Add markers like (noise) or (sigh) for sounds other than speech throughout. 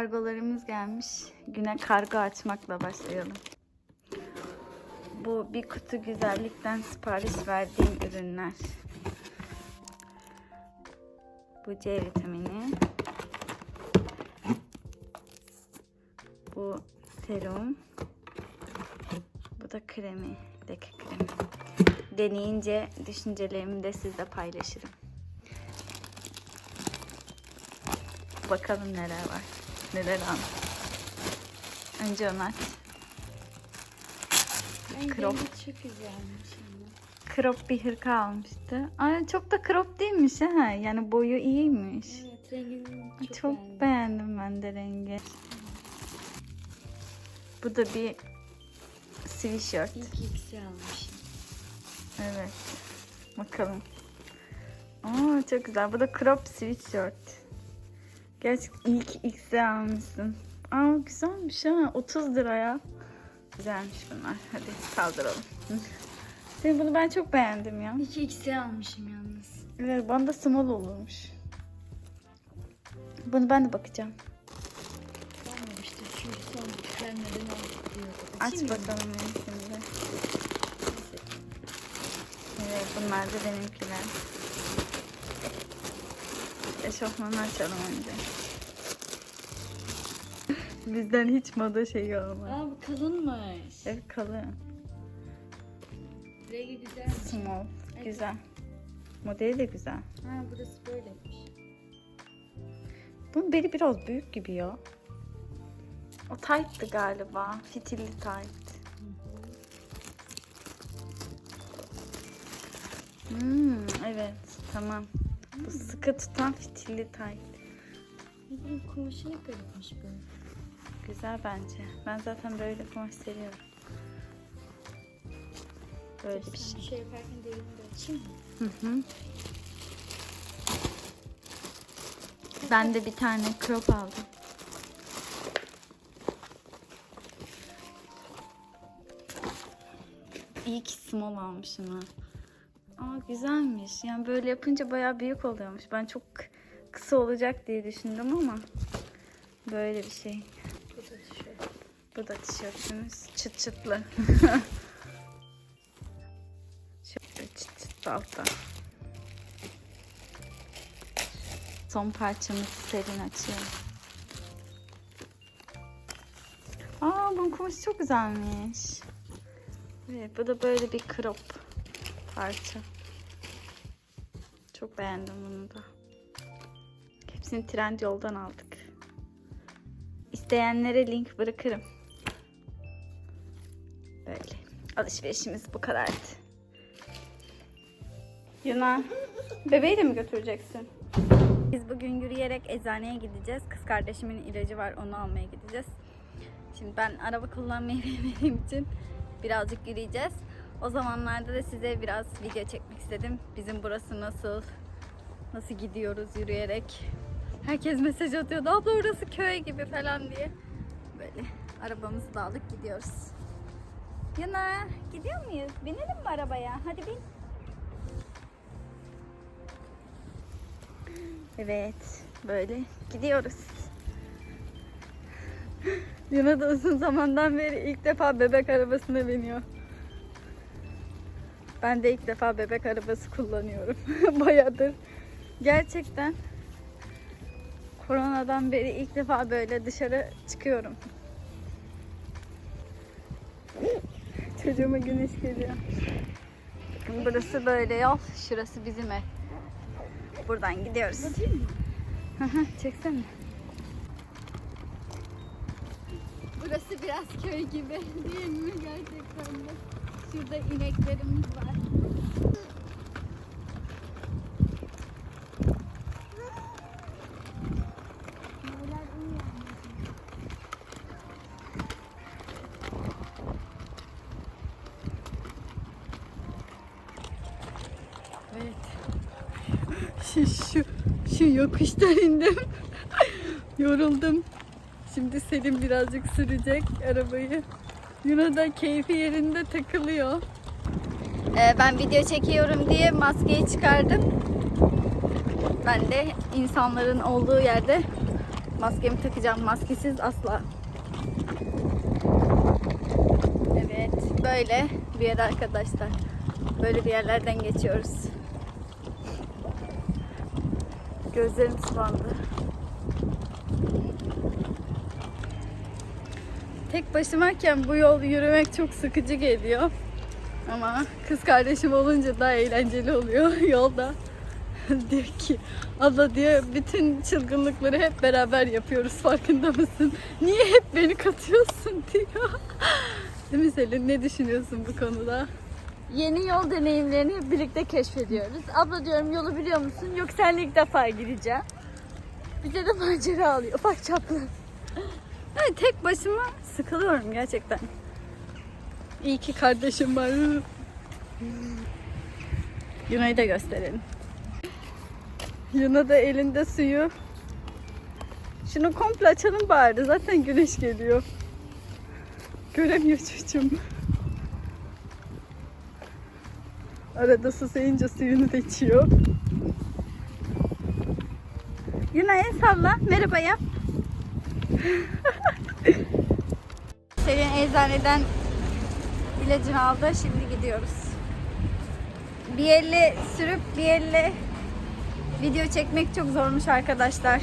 Kargolarımız gelmiş. Güne kargo açmakla başlayalım. Bu bir kutu güzellikten sipariş verdiğim ürünler. Bu C vitamini. Bu serum. Bu da kremi. Leke kremi. Deneyince düşüncelerimi de sizle paylaşırım. Bakalım neler var. Neler almış. Önce onu aç. Krop. Çok güzelmiş ama. Crop bir hırka almıştı. Ay çok da crop değilmiş ha. Yani boyu iyiymiş. Evet rengini çok, Çok, beğendim. beğendim ben de rengi. Bu da bir sweatshirt. İlk X'i almışım. Evet. Bakalım. Aa çok güzel. Bu da crop sweatshirt. Gerçi ilk X'i almışsın. Aa güzelmiş ha. 30 liraya. Güzelmiş bunlar. Hadi kaldıralım. Senin bunu ben çok beğendim ya. İlk X'i almışım yalnız. Evet bana da small olurmuş. Bunu ben de bakacağım. Olmamıştı çünkü son tükenmeden aldık diyordu. Aç bakalım benim şimdi. Evet bunlar da benimkiler. Eşofmanı açalım önce. (laughs) Bizden hiç moda şeyi olmaz. Aa bu kalınmış. Evet kalın. Rengi güzelmiş. Small. Evet. Güzel. Modeli de güzel. Ha burası böyleymiş. Bunun beli biraz büyük gibi ya. O tight'tı galiba. Fitilli tight. Hmm, evet tamam. Bu sıkı tutan fitilli. Bunun kumaşı ne garipmiş bu. Güzel bence. Ben zaten böyle kumaş seviyorum. Böyle bir şey. Şey yaparken de elini de açayım mı? Hı hı. Ben de bir tane crop aldım. İyi ki small almışım ha. Aa güzelmiş. Yani böyle yapınca bayağı büyük oluyormuş. Ben çok kısa olacak diye düşündüm ama böyle bir şey. Bu da tişört. Bu da tişörtümüz. Çıt çıtlı. (laughs) Şöyle çıt çıtlı altta. Son parçamız serin açıyorum. Aa bunun kumaşı çok güzelmiş. Evet bu da böyle bir crop parça. Çok beğendim bunu da. Hepsini trend yoldan aldık. İsteyenlere link bırakırım. Böyle. Alışverişimiz bu kadardı. Yuna, bebeği de mi götüreceksin? Biz bugün yürüyerek eczaneye gideceğiz. Kız kardeşimin ilacı var, onu almaya gideceğiz. Şimdi ben araba kullanmayı (laughs) bilmediğim için birazcık yürüyeceğiz. O zamanlarda da size biraz video çekmek istedim. Bizim burası nasıl, nasıl gidiyoruz yürüyerek. Herkes mesaj atıyordu. Abla orası köy gibi falan diye. Böyle arabamızı da aldık gidiyoruz. Yana gidiyor muyuz? Binelim mi arabaya? Hadi bin. Evet böyle gidiyoruz. Yana da uzun zamandan beri ilk defa bebek arabasına biniyor. Ben de ilk defa bebek arabası kullanıyorum. (laughs) Bayağıdır. Gerçekten koronadan beri ilk defa böyle dışarı çıkıyorum. Çocuğuma güneş geliyor. Bakın burası böyle yol. Şurası bizim ev. Buradan gidiyoruz. Çeksene. Burası biraz köy gibi değil mi gerçekten de? Şurada ineklerimiz var. Şu, şu, şu yokuştan indim. (laughs) Yoruldum. Şimdi Selim birazcık sürecek arabayı. Yuna da keyfi yerinde takılıyor. Ee, ben video çekiyorum diye maskeyi çıkardım. Ben de insanların olduğu yerde Maskemi takacağım. Maskesiz asla. Evet. Böyle bir yer arkadaşlar. Böyle bir yerlerden geçiyoruz. Gözlerim sulandı. Tek başımayken bu yol yürümek çok sıkıcı geliyor. Ama kız kardeşim olunca daha eğlenceli oluyor (laughs) yolda. (laughs) diyor ki abla diyor bütün çılgınlıkları hep beraber yapıyoruz farkında mısın? Niye hep beni katıyorsun (laughs) diyor. Değil mi Selin? Ne düşünüyorsun bu konuda? Yeni yol deneyimlerini hep birlikte keşfediyoruz. Abla diyorum yolu biliyor musun? Yok senle ilk defa gideceğim. Bize de macera alıyor ufak çaplı. Yani tek başıma sıkılıyorum gerçekten. İyi ki kardeşim var. Yuna'yı da gösterelim. Yuna da elinde suyu. Şunu komple açalım bari. Zaten güneş geliyor. Göremiyor çocuğum. Arada susayınca suyunu da içiyor. Yuna salla. Merhaba yap. (laughs) Selin eczaneden ilacını aldı. Şimdi gidiyoruz. Bir elle sürüp bir elle video çekmek çok zormuş arkadaşlar.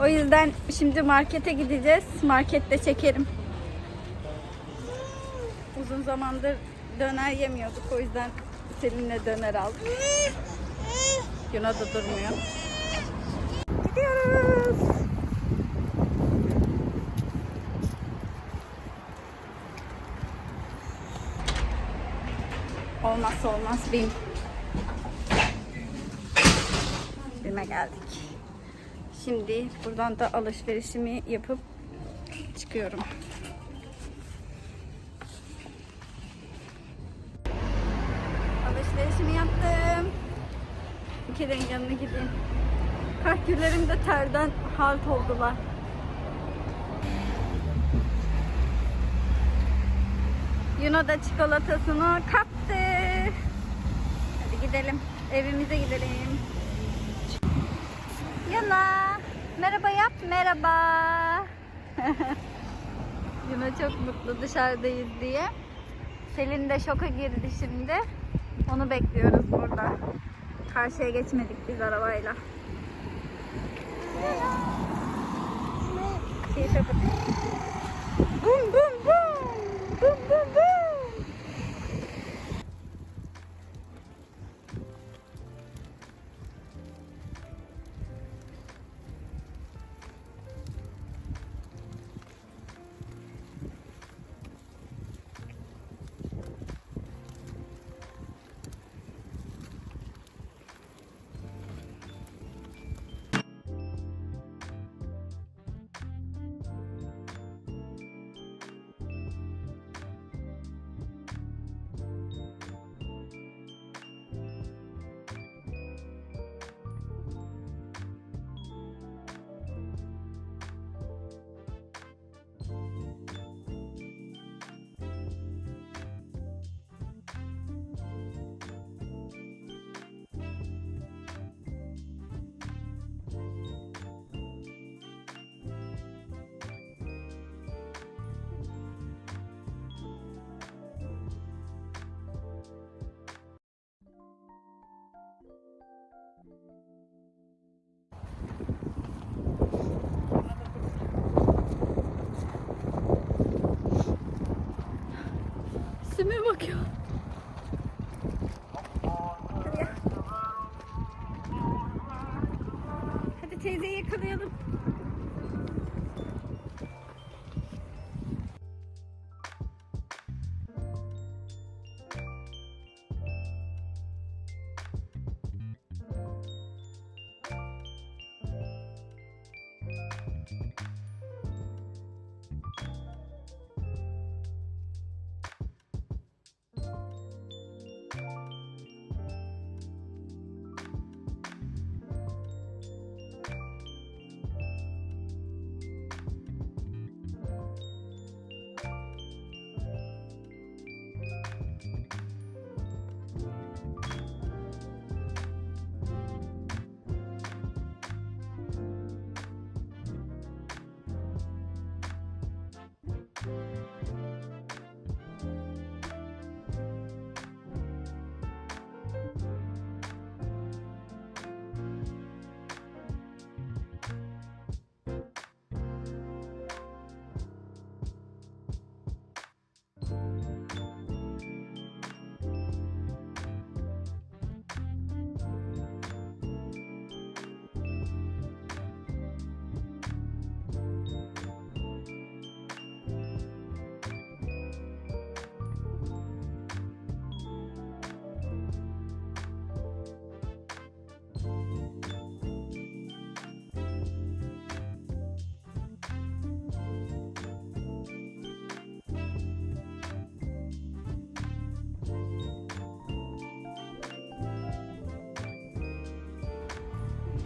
O yüzden şimdi markete gideceğiz. Markette çekerim. Uzun zamandır döner yemiyorduk. O yüzden Selin'le döner aldık. Yuna da durmuyor. Gidiyoruz. Olmazsa olmaz BİM. BİM'e geldik. Şimdi buradan da alışverişimi yapıp çıkıyorum. Alışverişimi yaptım. Bir kere yanına gideyim. Kahküllerim de terden halt oldular. Yuno da çikolatasını kaptı. Gidelim. Evimize gidelim. Yuna. Merhaba yap. Merhaba. (laughs) Yuna çok mutlu dışarıdayız diye. Selin de şoka girdi şimdi. Onu bekliyoruz burada. Karşıya geçmedik biz arabayla. Şey kapat. Bum bum bum. Bum bum bum. üstüme bakıyor.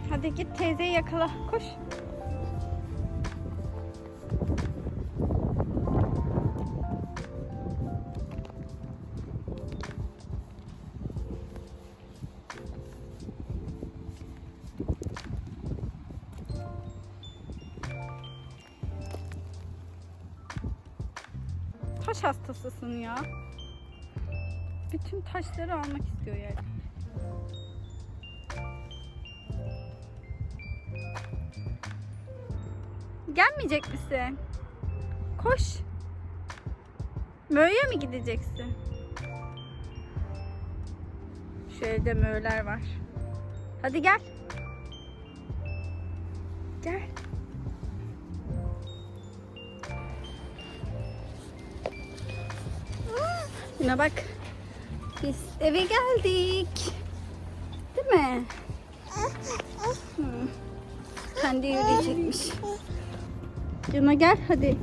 Hadi git teyzeyi yakala. Koş. Taş hastasısın ya. Bütün taşları almak istiyor yani. Gelmeyecek misin? Koş. Möğe mi gideceksin? Şu evde möğler var. Hadi gel. Gel. Yine bak. Biz eve geldik. Değil mi? Hı. Kendi yürüyecekmiş. Cana gel hadi.